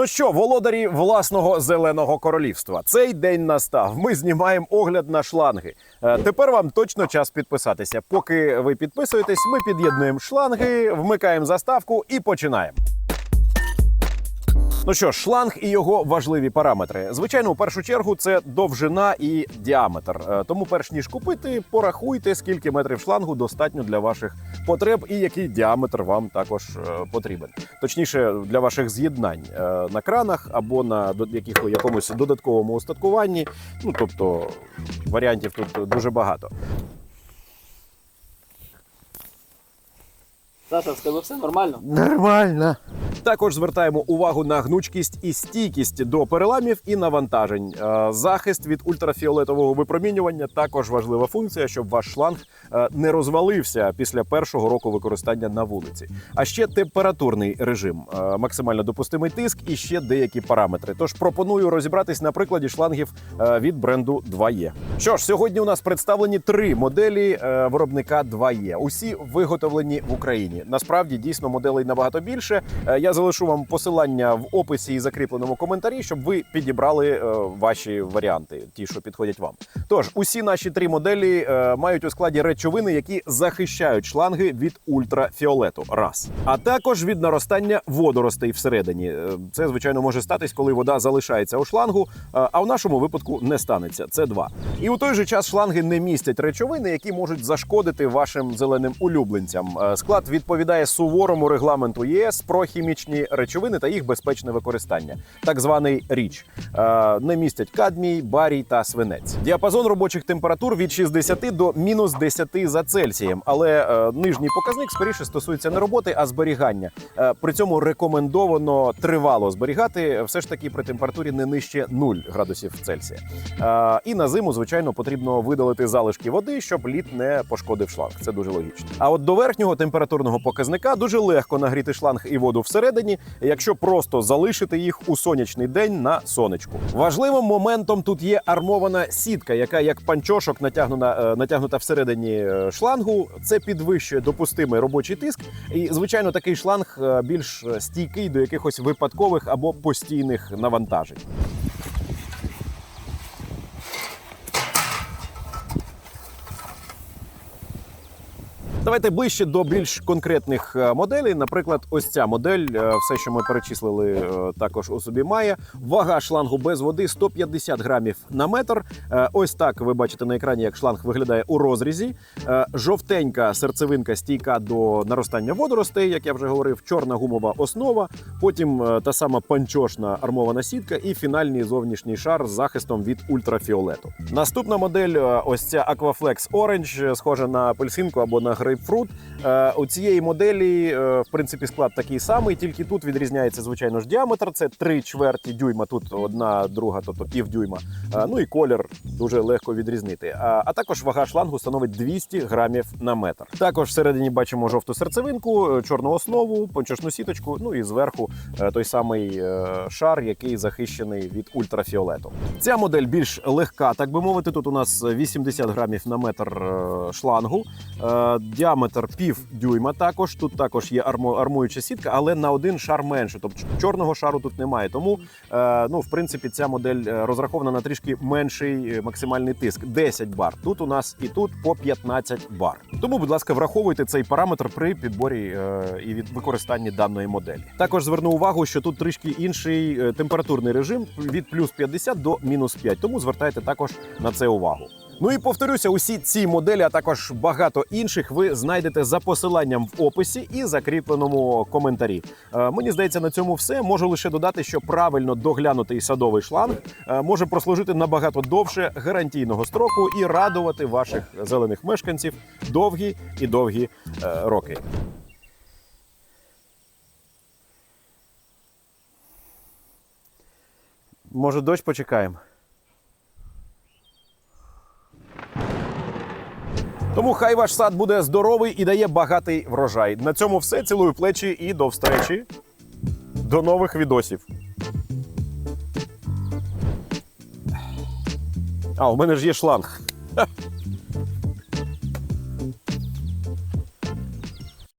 Ну що, володарі власного зеленого королівства, цей день настав. Ми знімаємо огляд на шланги. Е, Тепер вам точно час підписатися. Поки ви підписуєтесь, ми під'єднуємо шланги, вмикаємо заставку і починаємо. Ну що, шланг і його важливі параметри. Звичайно, у першу чергу це довжина і діаметр. Е, Тому, перш ніж купити, порахуйте, скільки метрів шлангу достатньо для ваших потреб і який діаметр вам також е, потрібен. Точніше, для ваших з'єднань е, на кранах або на якомусь додатковому устаткуванні. Ну тобто варіантів тут дуже багато. Саша, в тебе все нормально? Нормально. Також звертаємо увагу на гнучкість і стійкість до переламів і навантажень. Е, Захист від ультрафіолетового випромінювання також важлива функція, щоб ваш шланг е, не розвалився після першого року використання на вулиці. А ще температурний режим, е, максимально допустимий тиск і ще деякі параметри. Тож пропоную розібратись на прикладі шлангів від бренду 2E. Що ж, сьогодні у нас представлені три моделі виробника 2E. Усі виготовлені в Україні. Насправді дійсно моделей набагато більше. Я залишу вам посилання в описі і закріпленому коментарі, щоб ви підібрали е, ваші варіанти, ті, що підходять вам. Тож, усі наші три моделі е, мають у складі речовини, які захищають шланги від ультрафіолету. Раз. А також від наростання водоростей всередині. Е, Це, звичайно, може статись, коли вода залишається у шлангу, а в нашому випадку не станеться. Це два. І у той же час шланги не містять речовини, які можуть зашкодити вашим зеленим улюбленцям. Склад відповідає суворому регламенту ЄС про хімічні речовини та їх безпечне використання, так званий річ. Е, Не містять кадмій, барій та свинець. Діапазон робочих температур від 60 до мінус 10 за Цельсієм, але е, нижній показник скоріше стосується не роботи, а зберігання. Е, При цьому рекомендовано тривало зберігати все ж таки при температурі не нижче 0 градусів Цельсія. І на зиму, звичайно, потрібно видалити залишки води, щоб лід не пошкодив шланг. Це дуже логічно. А от до верхнього температурного показника дуже легко нагріти шланг і воду всередині, якщо просто залишити їх у сонячний день на сонечку. Важливим моментом тут є армована сітка, яка як панчошок натягнута, е, натягнута всередині е, шлангу. Це підвищує допустимий робочий тиск. І звичайно, такий шланг е, більш стійкий до якихось випадкових або постійних навантажень. Давайте ближче до більш конкретних е, моделей. Наприклад, ось ця модель, е, все, що ми перечислили, е, також у собі має. Вага шлангу без води 150 грамів на метр. Ось так ви бачите на екрані, як шланг виглядає у розрізі. Жовтенька серцевинка стійка до наростання водоростей, як я вже говорив, чорна гумова основа. Потім та сама панчошна армована сітка і фінальний зовнішній шар з захистом від ультрафіолету. Наступна модель, ось ця Aquaflex Orange, схожа на апельсинку або на грейпфрут. Е, У цієї моделі, е, в принципі, склад такий самий, тільки тут відрізняється, звичайно ж, діаметр. Це 3 чверті дюйма, тут одна друга, тобто пів дюйма. Е, Ну і колір дуже легко відрізнити. А, також вага шлангу становить 200 грамів на метр. Також всередині бачимо жовту серцевинку, чорну основу, пончошну сіточку. Ну і зверху той самий шар, який захищений від ультрафіолету. Ця модель більш легка, так би мовити. Тут у нас 80 грамів на метр шлангу. Діаметр пів дюйма. Також тут також є армуюча сітка, але на один шар менше. Тобто чорного шару тут немає. Тому е, ну, в принципі, ця модель е, розрахована на трішки менший е, максимальний тиск 10 бар. Тут у нас і тут по 15 бар. Тому, будь ласка, враховуйте цей параметр при підборі і від використанні даної моделі. Також зверну увагу, що тут трішки інший температурний режим від плюс 50 до мінус 5. Тому звертайте також на це увагу. Ну і повторюся, усі ці моделі, а також багато інших, ви знайдете за посиланням в описі і закріпленому коментарі. Е, мені здається, на цьому все. Можу лише додати, що правильно доглянутий садовий шланг е, може прослужити набагато довше гарантійного строку і радувати ваших зелених мешканців довгі і довгі е, роки. Може, дощ почекаємо? Тому хай ваш сад буде здоровий і дає багатий врожай. На цьому все. Цілую плечі і до встречі. До нових відосів. А, у мене ж є шланг.